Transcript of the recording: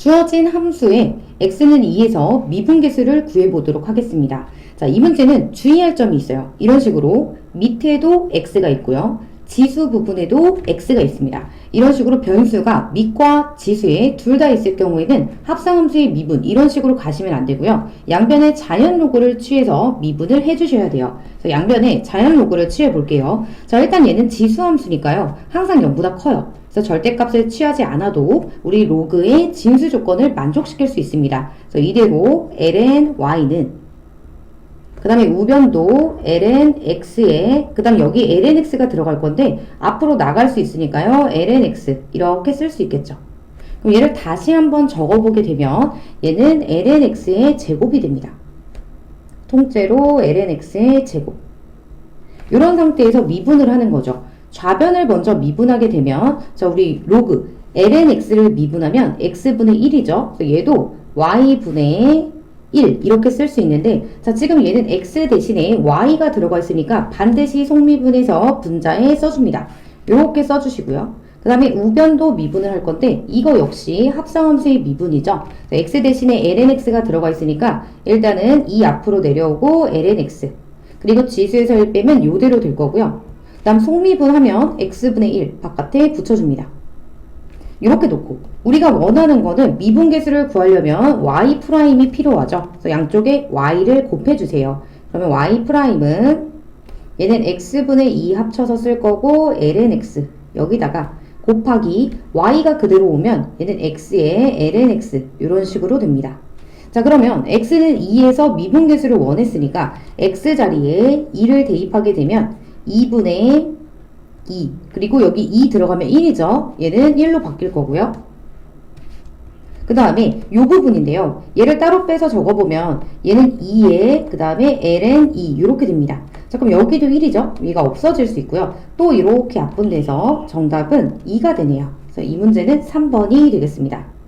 주어진 함수에 x는 2에서 미분계수를 구해보도록 하겠습니다. 자, 이 문제는 주의할 점이 있어요. 이런 식으로 밑에도 x가 있고요. 지수 부분에도 x가 있습니다. 이런 식으로 변수가 밑과 지수에 둘 다 있을 경우에는 합성함수의 미분 이런 식으로 가시면 안 되고요. 양변에 자연 로그를 취해서 미분을 해주셔야 돼요. 그래서 양변에 자연 로그를 취해 볼게요. 자 일단 얘는 지수 함수니까요. 항상 0보다 커요. 그래서 절대값을 취하지 않아도 우리 로그의 진수 조건을 만족시킬 수 있습니다. 그래서 이대로 ln y는 그 다음에 우변도 ln x에 그 다음 여기 ln x가 들어갈 건데 앞으로 나갈 수 있으니까요. ln x 이렇게 쓸 수 있겠죠. 그럼 얘를 다시 한번 적어보게 되면 얘는 ln x의 제곱이 됩니다. 통째로 ln x의 제곱. 이런 상태에서 미분을 하는 거죠 좌변을 먼저 미분하게 되면 자 우리 로그 ln x를 미분하면 x분의 1이죠 그래서 얘도 y분의 1 이렇게 쓸 수 있는데 자 지금 얘는 x 대신에 y가 들어가 있으니까 반드시 속미분해서 분자에 써줍니다. 이렇게 써주시고요. 그 다음에 우변도 미분을 할 건데 이거 역시 합성함수의 미분이죠. 자, x 대신에 lnx가 들어가 있으니까 일단은 이 앞으로 내려오고 lnx 그리고 지수에서 1 빼면 요대로 될 거고요. 그 다음 속미분 하면 x분의 1 바깥에 붙여줍니다. 이렇게 놓고 우리가 원하는 거는 미분 계수를 구하려면 y 프라임이 필요하죠. 그래서 양쪽에 y를 곱해주세요. 그러면 y 프라임은 얘는 x분의 2 합쳐서 쓸 거고 ln x 여기다가 곱하기 y가 그대로 오면 얘는 x에 ln x 이런 식으로 됩니다. 자 그러면 x는 2에서 미분계수를 원했으니까 x 자리에 2를 대입하게 되면 2분의 2 그리고 여기 2 들어가면 1이죠. 얘는 1로 바뀔 거고요. 그 다음에 요 부분인데요. 얘를 따로 빼서 적어보면 얘는 2에 그 다음에 ln 2 이렇게 됩니다. 자 그럼 여기도 1이죠. 얘가 없어질 수 있고요. 또 이렇게 약분돼서 정답은 2가 되네요. 그래서 이 문제는 3번이 되겠습니다